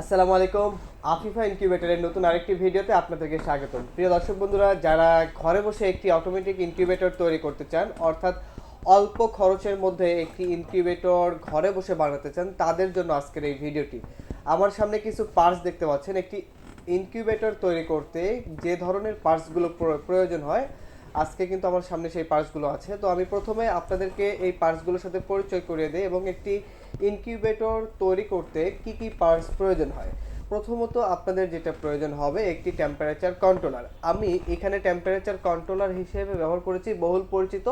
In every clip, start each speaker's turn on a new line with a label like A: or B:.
A: আসসালামু আলাইকুম, আফিফা ইনকিউবেটরের নতুন আরেকটি ভিডিওতে আপনাদেরকে স্বাগতম। প্রিয় দর্শক বন্ধুরা, যারা ঘরে বসে একটি অটোমেটিক ইনকিউবেটর তৈরি করতে চান, অর্থাৎ অল্প খরচের মধ্যে একটি ইনকিউবেটর ঘরে বসে বানাতে চান, তাদের জন্য আজকের এই ভিডিওটি। আমার সামনে কিছু পার্টস দেখতে পাচ্ছেন। একটি ইনকিউবেটর তৈরি করতে যে ধরনের পার্টসগুলো প্রয়োজন হয় আজকে কিন্তু আমার সামনে সেই পার্টসগুলো আছে। তো আমি প্রথমে আপনাদেরকে এই পার্টসগুলোর সাথে পরিচয় করিয়ে দিই এবং একটি ইনকিউবেটর তৈরি করতে কি কি পার্টস প্রয়োজন হয়। প্রথমত আপনাদের যেটা প্রয়োজন হবে একটি টেম্পারেচার কন্ট্রোলার আমি এখানে টেম্পারেচার কন্ট্রোলার হিসেবে ব্যবহার করেছি বহুল পরিচিত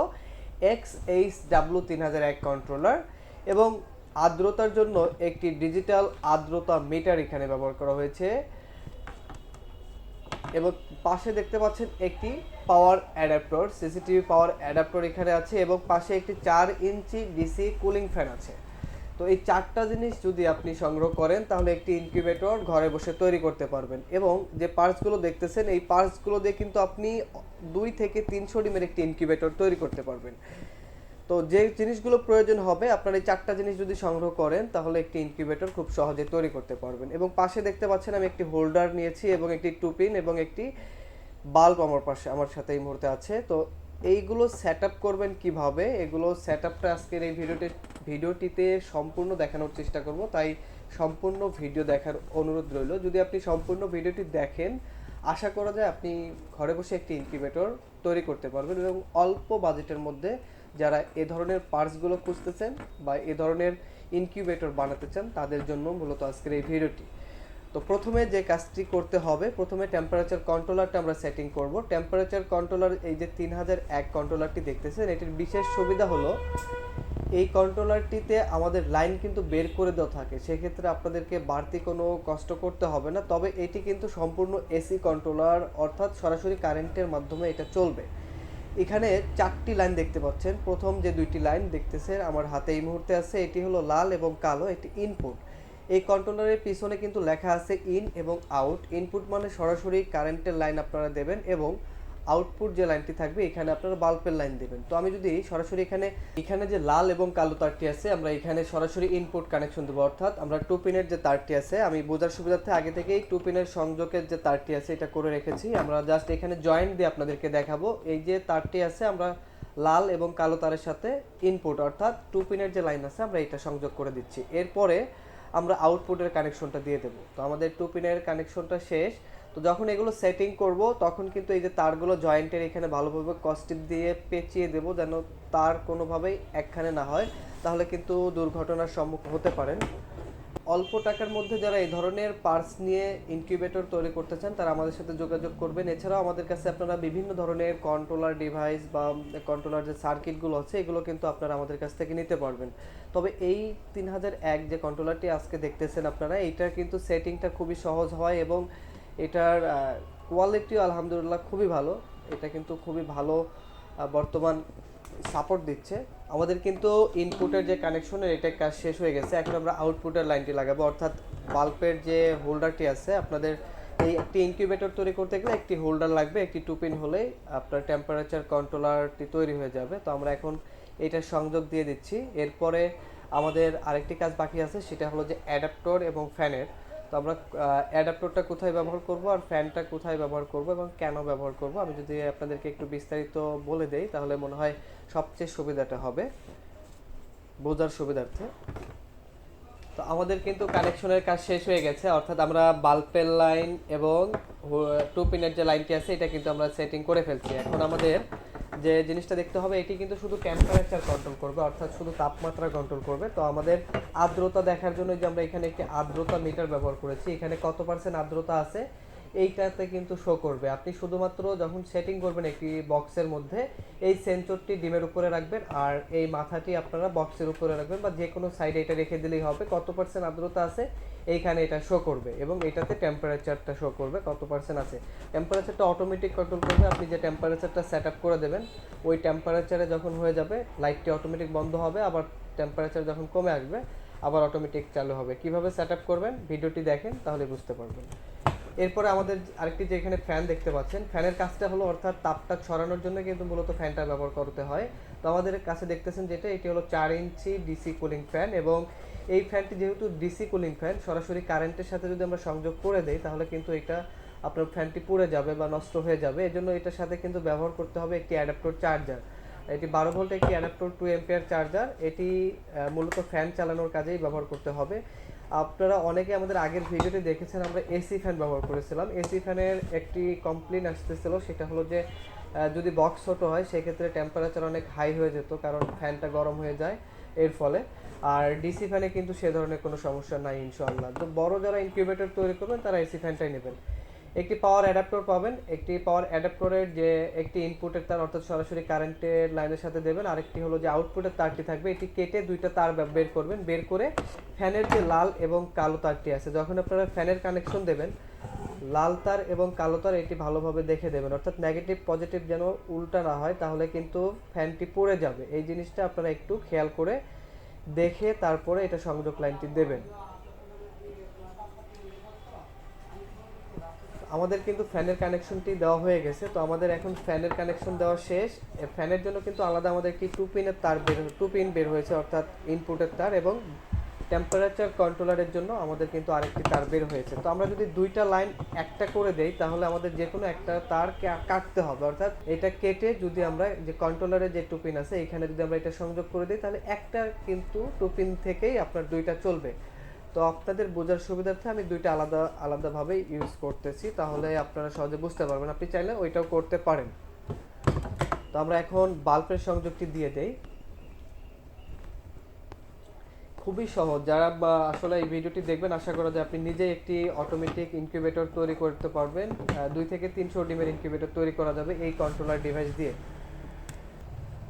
A: এক্স এইচ ডাব্লু তিন হাজার এক কন্ট্রোলার এবং আর্দ্রতার জন্য একটি ডিজিটাল আর্দ্রতা মিটার এখানে ব্যবহার করা হয়েছে। এবং পাশে দেখতে পাচ্ছেন একটি power adaptor CCTV power adaptor এখানে আছে এবং পাশে একটি চার ইঞ্চি ডিসি কুলিং ফ্যান আছে। তো এই চারটা জিনিস যদি আপনি সংগ্রহ করেন, তাহলে একটি ইনকিউবেটর ঘরে বসে তৈরি করতে পারবেন এবং যে পার্টসগুলো দেখতেছেন, এই পার্টসগুলো দিয়ে কিন্তু আপনি দুই থেকে তিনশো ডিমের একটি ইনকিউবেটর তৈরি করতে পারবেন। তো যে জিনিসগুলো প্রয়োজন হবে, আপনার এই চারটা জিনিস যদি সংগ্রহ করেন, তাহলে একটি ইনকিউবেটর খুব সহজে তৈরি করতে পারবেন। এবং পাশে দেখতে পাচ্ছেন আমি একটি হোল্ডার নিয়েছি এবং একটি টুপিন এবং একটি বাল্ব আমার পাশে, আমার সাথে এই মুহূর্তে আছে। তো এইগুলো সেট আপ করবেন কীভাবে? এগুলো সেট আপটা আজকের এই ভিডিওটি ভিডিওটিতে সম্পূর্ণ দেখানোর চেষ্টা করব। তাই সম্পূর্ণ ভিডিও দেখার অনুরোধ রইল। যদি আপনি সম্পূর্ণ ভিডিওটি দেখেন, আশা করা যায় আপনি ঘরে বসে একটি ইনকিউবেটর তৈরি করতে পারবেন এবং অল্প বাজেটের মধ্যে যারা এ ধরনের পার্টসগুলো খুঁজতেছেন বা এ ধরনের ইনকিউবেটর বানাতে চান, তাদের জন্য মূলত আজকের এই ভিডিওটি। তো প্রথমে যে কাজটি করতে হবে, প্রথমে টেম্পারেচার কন্ট্রোলারটা আমরা সেটিং করব। টেম্পারেচার কন্ট্রোলার এই যে তিন হাজার এক কন্ট্রোলারটি দেখতেছেন, এটির বিশেষ সুবিধা হলো এই কন্ট্রোলারটিতে আমাদের লাইন কিন্তু বের করে দেওয়া থাকে। সেক্ষেত্রে আপনাদেরকে বাড়তি কোনো কষ্ট করতে হবে না, তবে এটি কিন্তু সম্পূর্ণ এসি কন্ট্রোলার অর্থাৎ সরাসরি কারেন্টের মাধ্যমে এটা চলবে। এখানে চারটি লাইন দেখতে পাচ্ছেন। প্রথম যে দুইটি লাইন দেখতেছেন, আমার হাতে এই মুহূর্তে আছে, এটি হলো লাল এবং কালো, এটি ইনপুট এই কন্ট্রোলারের পিছনে কিন্তু লেখা আছে ইন এবং আউট ইনপুট মানে সরাসরি কারেন্টের লাইন আপনারা দেবেন এবং আউটপুট যে লাইনটি থাকবে, এখানে আপনারা বাল্বের লাইন দেবেন। তো আমি যদি সরাসরি এখানে এখানে যে লাল এবং কালো তারটি আছে, আমরা এখানে সরাসরি ইনপুট কানেকশন দেবো, অর্থাৎ আমরা টু পিনের যে তারটি আছে, আমি বোঝার সুবিধার্থে আগে থেকেই টু পিনের সংযোগের যে তারটি আছে, এটা করে রেখেছি। আমরা জাস্ট এখানে জয়েন্ট দিয়ে আপনাদেরকে দেখাবো। এই যে তারটি আছে, আমরা লাল এবং কালো তারের সাথে ইনপুট অর্থাৎ টু পিনের যে লাইন আছে, আমরা এটা সংযোগ করে দিচ্ছি। এরপরে আমরা আউটপুটের কানেকশনটা দিয়ে দেবো। তো আমাদের টু পিনের কানেকশনটা শেষ। তো যখন এগুলো সেটিং করব, তখন কিন্তু এই যে তারগুলো জয়েন্টের এখানে ভালোভাবে কস্টিপ দিয়ে পেঁচিয়ে দেব, যেন তার কোনোভাবেই একখানে না হয়। তাহলে কিন্তু দুর্ঘটনার সম্মুখীন হতে পারেন। অল্প টাকার মধ্যে যারা এই ধরনের পার্স নিয়ে ইনকিউবেটর তৈরি করতে চান, তারা আমাদের সাথে যোগাযোগ করবেন। এছাড়াও আমাদের কাছে আপনারা বিভিন্ন ধরনের কন্ট্রোলার ডিভাইস বা কন্ট্রোলার যে সার্কিটগুলো আছে, এগুলো কিন্তু আপনারা আমাদের কাছ থেকে নিতে পারবেন। তবে এই তিন হাজার এক যে কন্ট্রোলারটি আজকে দেখতেছেন আপনারা এইটার কিন্তু সেটিংটা খুবই সহজ হয় এবং এটার কোয়ালিটিও আলহামদুলিল্লাহ খুবই ভালো। এটা কিন্তু খুবই ভালো বর্তমান সাপোর্ট দিচ্ছে। আমাদের কিন্তু ইনপুটের যে কানেকশনের এটা কাজ শেষ হয়ে গেছে। এখন আমরা আউটপুটের লাইনটি লাগাবো। অর্থাৎ বাল্বের যে হোল্ডারটি আছে, আপনাদের এই একটি ইনকিউবেটর তৈরি করতে গেলে একটি হোল্ডার লাগবে, একটি টুপিন হলেই আপনার টেম্পারেচার কন্ট্রোলারটি তৈরি হয়ে যাবে। তো আমরা এখন এইটার সংযোগ দিয়ে দিচ্ছি। এরপরে আমাদের আরেকটি কাজ বাকি আছে, সেটা হলো যে অ্যাডাপ্টর এবং ফ্যানের তো আমরা অ্যাডাপ্টরটা কোথায় ব্যবহার করব আর ফ্যানটা কোথায় ব্যবহার করব এবং কেন ব্যবহার করব? আমি যদি আপনাদেরকে একটু বিস্তারিত বলে দেই, তাহলে মনে হয় সবচেয়ে সুবিধাটা হবে, বোঝার সুবিধার্থে। তো আমাদের কিন্তু কানেকশনের কাজ শেষ হয়ে গেছে, অর্থাৎ আমরা বাল্বের লাইন এবং টু পিনের যে লাইনটি আছে, এটা কিন্তু আমরা সেটিং করে ফেলছি। এখন আমাদের যে জিনিসটা দেখতে হবে, এটি কিন্তু শুধু টেম্পারেচার কন্ট্রোল করবে, অর্থাৎ শুধু তাপমাত্রা কন্ট্রোল করবে। তো আমাদের আর্দ্রতা দেখার জন্য যে আমরা এখানে একটি আর্দ্রতা মিটার ব্যবহার করেছি, এখানে কত পার্সেন্ট আর্দ্রতা আছে? এইটাতে কিন্তু শো করবে। আপনি শুধুমাত্র যখন সেটিং করবেন একটি বক্সের মধ্যে, এই সেন্সরটি ডিমের উপরে রাখবেন আর এই মাথাটি আপনারা বক্সের উপরে রাখবেন বা যে কোনো সাইডে এটা রেখে দিলেই হবে। কত পার্সেন্ট আর্দ্রতা আছে, এইখানে এটা শো করবে এবং এটাতে টেম্পারেচারটা শো করবে কত পার্সেন্ট আছে। টেম্পারেচারটা অটোমেটিক কন্ট্রোল করবে। আপনি যে টেম্পারেচারটা সেট আপ করে দেবেন, ওই টেম্পারেচারে যখন হয়ে যাবে লাইটটি অটোমেটিক বন্ধ হবে, আবার টেম্পারেচার যখন কমে আসবে, আবার অটোমেটিক চালু হবে। কীভাবে সেট করবেন? ভিডিওটি দেখেন, তাহলে বুঝতে পারবেন। এরপরে আমাদের আরেকটি যে এখানে ফ্যান দেখতে পাচ্ছেন ফ্যানের কাজটা হলো অর্থাৎ তাপটা ছড়ানোর জন্য কিন্তু মূলত ফ্যানটা ব্যবহার করতে হয়। তো আমাদের কাছে দেখতেছেন যেটা, এটি হলো চার ইঞ্চি ডিসি কুলিং ফ্যান এবং এই ফ্যানটি যেহেতু ডিসি কুলিং ফ্যান সরাসরি কারেন্টের সাথে যদি আমরা সংযোগ করে দেই, তাহলে কিন্তু এটা আপনার ফ্যানটি পুড়ে যাবে বা নষ্ট হয়ে যাবে। এজন্য এটার সাথে কিন্তু ব্যবহার করতে হবে একটি অ্যাডাপ্টর চার্জার এটি বারো ভোল্ট একটি অ্যাডাপ্টর টু এম্পিয়ার চার্জার এটি মূলত ফ্যান চালানোর কাজেই ব্যবহার করতে হবে। আপনারা অনেকে আমাদের আগের ভিডিওতে দেখেছেন, আমরা এসি ফ্যান ব্যবহার করেছিলাম। এসি ফ্যানের একটি কমপ্লেন আসতেছিল, সেটা হলো যে যদি বক্স ছোট হয়, সেক্ষেত্রে টেম্পারেচার অনেক হাই হয়ে যেত, কারণ ফ্যানটা গরম হয়ে যায় এর ফলে। আর ডিসি ফ্যানে কিন্তু সে ধরনের কোনো সমস্যা নাই ইনশাল্লাহ তো বড় যারা ইনকিউবেটর তৈরি করবেন, তারা এসি ফ্যানটাই নেবেন। একটি পাওয়ার অ্যাডাপ্টর পাবেন, একটি পাওয়ার অ্যাডাপ্টরের যে একটি ইনপুটের তার অর্থাৎ সরাসরি কারেন্টের লাইনের সাথে দেবেন, আরেকটি হলো যে আউটপুটের তারটি থাকবে, এটি কেটে দুইটা তার বের করবেন, বের করে ফ্যানের যে লাল এবং কালো তারটি আছে, যখন আপনারা ফ্যানের কানেকশন দেবেন, লাল তার এবং কালো তার এটি ভালোভাবে দেখে দেবেন, অর্থাৎ নেগেটিভ পজিটিভ যেন উল্টা না হয়, তাহলে কিন্তু ফ্যানটি পড়ে যাবে। এই জিনিসটা আপনারা একটু খেয়াল করে দেখে তারপরে এটা সংযোগ লাইনটি দেবেন। আমাদের কিন্তু ফ্যানের কানেকশনটি দেওয়া হয়ে গেছে, তো আমাদের এখন ফ্যানের কানেকশন দেওয়া শেষ। ফ্যানের জন্য কিন্তু আলাদা আমাদের একটি টু পিনের তার বের টু পিন বের হয়েছে, অর্থাৎ ইনপুটের তার এবং টেম্পারেচার কন্ট্রোলারের জন্য আমাদের কিন্তু আরেকটি তার বের হয়েছে। তো আমরা যদি দুইটা লাইন একটা করে দেই, তাহলে আমাদের যে কোনো একটা তার কাটতে হবে। অর্থাৎ এটা কেটে যদি আমরা যে কন্ট্রোলারের যে টুপিন আছে, এখানে যদি আমরা এটা সংযোগ করে দিই, তাহলে একটা কিন্তু টুপিন থেকেই আপনার দুইটা চলবে। তো আপনাদের বোঝার সুবিধার্থে আমি দুইটা আলাদা, আলাদাভাবে ইউজ করতেছি। তাহলে আপনারা সহজে বুঝতে পারবেন। আপনি চাইলে ওইটাও করতে পারেন। তো আমরা এখন বাল্বের সংযোগটি দিয়ে দেই। খুবই সহজ। যারা আসলে এই ভিডিওটি দেখবেন, আশা করা যায় আপনি নিজে একটি অটোমেটিক ইনকিউবেটর তৈরি করতে পারবেন। দুই থেকে তিনশো ডিমের ইনকিউবেটর তৈরি করা যাবে এই কন্ট্রোলার ডিভাইস দিয়ে।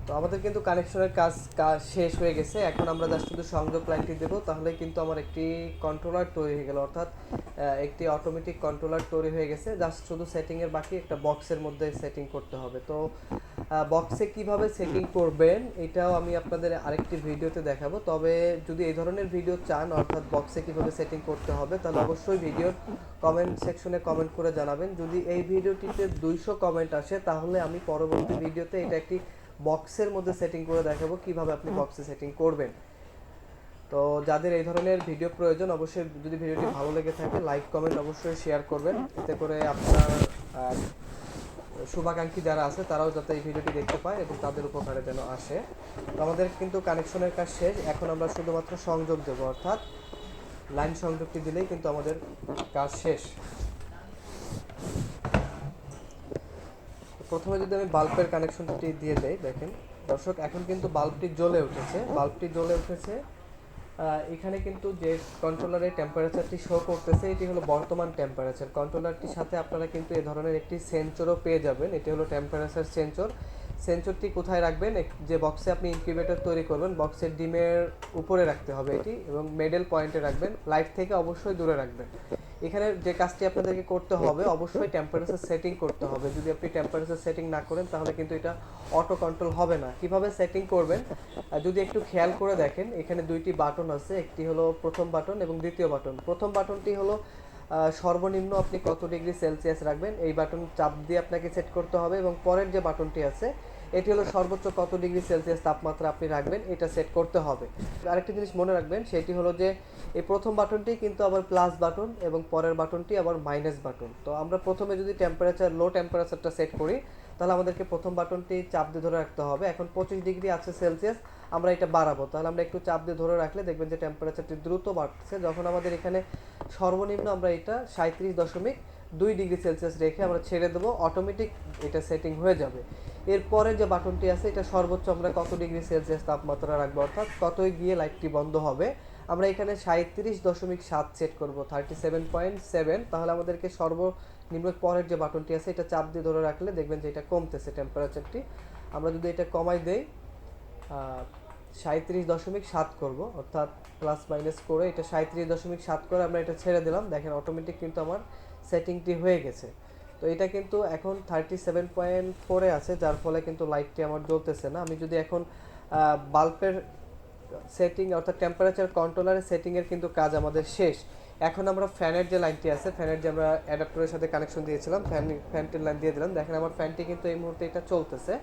A: তো আমাদের কিন্তু কানেকশনের কাজ শেষ হয়ে গেছে। এখন আমরা জাস্ট শুধু সংযোগ লাইনটি দেবো, তাহলে কিন্তু আমার একটি কন্ট্রোলার তৈরি হয়ে গেল। অর্থাৎ একটি অটোমেটিক কন্ট্রোলার তৈরি হয়ে গেছে। জাস্ট শুধু সেটিংয়ের বাকি একটা বক্সের মধ্যে সেটিং করতে হবে। তো বক্সে কীভাবে সেটিং করবেন এটাও আমি আপনাদের আরেকটি ভিডিওতে দেখাবো। তবে যদি এই ধরনের ভিডিও চান, অর্থাৎ বক্সে কীভাবে সেটিং করতে হবে, তাহলে অবশ্যই ভিডিওর কমেন্ট সেকশনে কমেন্ট করে জানাবেন। যদি এই ভিডিওটিতে দুইশো কমেন্ট আসে, তাহলে আমি পরবর্তী ভিডিওতে এটা একটি বক্সের মধ্যে সেটিং করে দেখাবো কীভাবে আপনি বক্সে সেটিং করবেন। তো যাদের এই ধরনের ভিডিও প্রয়োজন অবশ্যই যদি ভিডিওটি ভালো লেগে থাকে লাইক কমেন্ট অবশ্যই শেয়ার করবেন। এতে করে আপনার শুভাকাঙ্ক্ষী যারা আছে তারাও যাতে এই ভিডিওটি দেখতে পায় এবং তাদের উপকারে যেন আসে। তো আমাদের কিন্তু কানেকশনের কাজ শেষ। এখন আমরা শুধুমাত্র সংযোগ দেবো অর্থাৎ লাইন সংযোগটি দিলেই কিন্তু আমাদের কাজ শেষ। প্রথমে যদি আমি বাল্বের কানেকশনটি দিয়ে দেই, দেখেন, দর্শক, এখন কিন্তু বাল্বটি জ্বলে উঠেছে। বাল্বটি জ্বলে উঠেছে। এখানে কিন্তু যে কন্ট্রোলারের টেম্পারেচারটি শো করতেছে, এটি হলো বর্তমান টেম্পারেচার কন্ট্রোলারটির সাথে আপনারা কিন্তু এ ধরনের একটি সেন্সরও পেয়ে যাবেন। এটি হলো টেম্পারেচার সেন্সর সেন্সরটি কোথায় রাখবেন? যে বক্সে আপনি ইনকিউবেটর তৈরি করবেন বক্সের ডিমের উপরে রাখতে হবে এটি এবং মেডেল পয়েন্টে রাখবেন। লাইট থেকে অবশ্যই দূরে রাখবেন। এখানে যে কাজটি আপনাদেরকে করতে হবে, অবশ্যই টেম্পারেচার সেটিং করতে হবে। যদি আপনি টেম্পারেচার সেটিং না করেন, তাহলে কিন্তু এটা অটো কন্ট্রোল হবে না। কীভাবে সেটিং করবেন? যদি একটু খেয়াল করে দেখেন, এখানে দুইটি বাটন আছে। একটি হলো প্রথম বাটন এবং দ্বিতীয় বাটন প্রথম বাটনটি হলো সর্বনিম্ন আপনি কত ডিগ্রি সেলসিয়াস রাখবেন? এই বাটন চাপ দিয়ে আপনাকে সেট করতে হবে এবং পরের যে বাটনটি আছে এটি হলো সর্বোচ্চ কত ডিগ্রি সেলসিয়াস তাপমাত্রা আপনি রাখবেন, এটা সেট করতে হবে। আরেকটি জিনিস মনে রাখবেন, সেটি হলো যে এই প্রথম বাটনটি কিন্তু আবার প্লাস বাটন এবং পরের বাটনটি আবার মাইনাস বাটন। তো আমরা প্রথমে যদি টেম্পারেচার লো টেম্পারেচারটা সেট করি, তাহলে আমাদেরকে প্রথম বাটনটি চাপ দিয়ে ধরে রাখতে হবে। এখন পঁচিশ ডিগ্রি আছে সেলসিয়াস, আমরা এটা বাড়াবো। তাহলে আমরা একটু চাপ দিয়ে ধরে রাখলে দেখবেন যে টেম্পারেচারটি দ্রুত বাড়ছে। যখন আমাদের এখানে সর্বনিম্ন আমরা এটা সাঁত্রিশ দশমিক দুই ডিগ্রি সেলসিয়াস রেখে আমরা ছেড়ে দেবো অটোমেটিক এটা সেটিং হয়ে যাবে। এরপরে যে বাটনটি আছে, এটা সর্বোচ্চ আমরা কত ডিগ্রি সেলসিয়াস তাপমাত্রা রাখব? অর্থাৎ কতই গিয়ে লাইটটি বন্ধ হবে? আমরা এখানে সাঁত্রিশ দশমিক সাত সেট করব থার্টি সেভেন পয়েন্ট সেভেন তাহলে আমাদেরকে সর্বনিম্ন পরের যে বাটনটি আছে, এটা চাপ দিয়ে ধরে রাখলে দেখবেন যে এটা কমতেছে টেম্পারেচারটি আমরা যদি এটা কমাই দেই সাঁত্রিশ দশমিক সাত করব, অর্থাৎ প্লাস মাইনাস করে এটা সাঁত্রিশ দশমিক সাত করে আমরা এটা ছেড়ে দিলাম। দেখেন অটোমেটিক কিন্তু আমার সেটিংটি হয়ে গেছে। তো এটা কিন্তু এখন থার্টি সেভেন পয়েন্ট ফোরে আছে, যার ফলে কিন্তু লাইটটি আমার জ্বলতেছে না। আমি যদি এখন বাল্বের সেটিং অর্থাৎ টেম্পারেচার কন্ট্রোলারের সেটিংয়ের কিন্তু কাজ আমাদের শেষ। এখন আমরা ফ্যানের যে লাইনটি আছে ফ্যানের যে আমরা অ্যাডাপ্টারের সাথে কানেকশন দিয়েছিলাম ফ্যান ফ্যানটির লাইন দিয়ে দিলাম। দেখেন আমার ফ্যানটি কিন্তু এই মুহূর্তে এটা চলতেছে।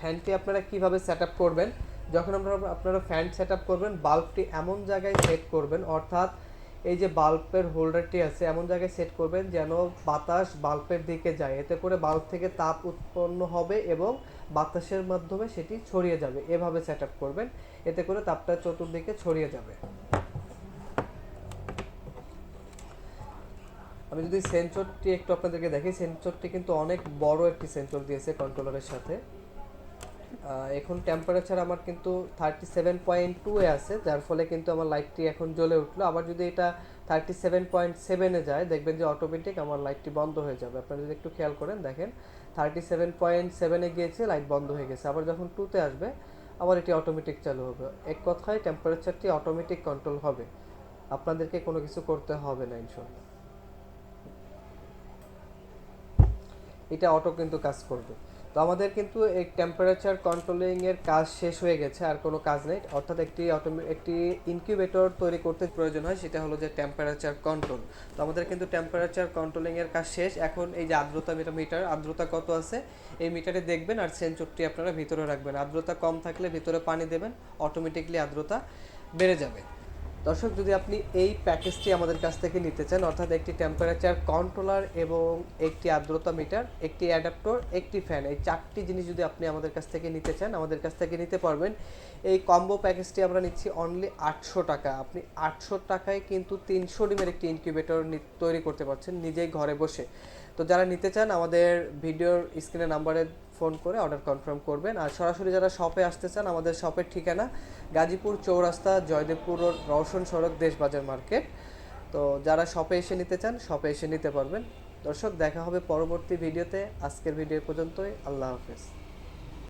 A: ফ্যানটি আপনারা কীভাবে সেট করবেন? যখন আমরা আপনারা ফ্যান সেট করবেন বাল্বটি এমন জায়গায় সেট করবেন, অর্থাৎ এই যে বাল্বের হোল্ডারটি আছে, এমন জায়গায় সেট করবেন যেন বাতাস বাল্বের দিকে যায়। এতে করে বাল্ব থেকে তাপ উৎপন্ন হবে এবং বাতাসের মাধ্যমে সেটি ছড়িয়ে যাবে। এভাবে সেট করবেন। এতে করে তাপটা চতুর্দিকে ছড়িয়ে যাবে। আমি যদি সেন্সরটি একটু আপনাদেরকে দেখি সেন্সরটি কিন্তু অনেক বড় একটি সেন্সর দিয়েছে কন্ট্রোলারের সাথে। এখন টেম্পারেচার আমার কিন্তু থার্টি সেভেন পয়েন্ট টু এ আছে, যার ফলে কিন্তু আমার লাইটটি এখন জ্বলে উঠল। আবার যদি এটা থার্টি সেভেন পয়েন্ট সেভেনে যায়, দেখবেন যে অটোমেটিক আমার লাইটটি বন্ধ হয়ে যাবে। আপনারা যদি একটু খেয়াল করেন, দেখেন থার্টি সেভেন পয়েন্ট সেভেনে গিয়েছে লাইট বন্ধ হয়ে গেছে। আবার যখন টুতে আসবে, আবার এটি অটোমেটিক চালু হবে। এক কথায় টেম্পারেচারটি অটোমেটিক কন্ট্রোল হবে। আপনাদেরকে কোনো কিছু করতে হবে না ইনশাল্লাহ এটা অটো কিন্তু কাজ করবে। তো আমাদের কিন্তু এই টেম্পারেচার কন্ট্রোলিং এর কাজ শেষ হয়ে গেছে, আর কোনো কাজ নেই। অর্থাৎ একটি একটি ইনকিউবেটর তৈরি করতে প্রয়োজন হয়, সেটা হলো যে টেম্পারেচার কন্ট্রোল তো আমাদের কিন্তু টেম্পারেচার কন্ট্রোলিং এর কাজ শেষ। এখন এই যে আর্দ্রতা মিটার আর্দ্রতা কত আছে? এই মিটারে দেখবেন আর সেন্সরটি আপনারা ভিতরে রাখবেন। আর্দ্রতা কম থাকলে ভিতরে পানি দেবেন অটোমেটিকলি আর্দ্রতা বেড়ে যাবে। দর্শক, যদি আপনি এই প্যাকেজটি আমাদের কাছ থেকে নিতে চান, অর্থাৎ একটি টেম্পারেচার কন্ট্রোলার এবং একটি আর্দ্রতা মিটার একটি অ্যাডাপ্টর একটি ফ্যান এই চারটি জিনিস যদি আপনি আমাদের কাছ থেকে নিতে চান, আমাদের কাছ থেকে নিতে পারবেন। এই কম্বো প্যাকেজটি আমরা নিচ্ছি অনলি আটশো টাকা। আপনি আটশো টাকায় কিন্তু তিনশো ডিমের একটি ইনকিউবেটর তৈরি করতে পারছেন নিজেই ঘরে বসে। তো যারা নিতে চান, আমাদের ভিডিওর স্ক্রিনে নাম্বারে ফোন করে অর্ডার কনফার্ম করবেন। আর সরাসরি যারা শপে আসতে চান, আমাদের শপের ঠিকানা গাজীপুর চৌরাস্তা, জয়দেবপুর রওশন সড়ক, দেশবাজার মার্কেট। তো যারা শপে এসে নিতে চান, শপে এসে নিতে পারবেন। দর্শক, দেখা হবে পরবর্তী ভিডিওতে। আজকের ভিডিও পর্যন্তই। আল্লাহ হাফেজ।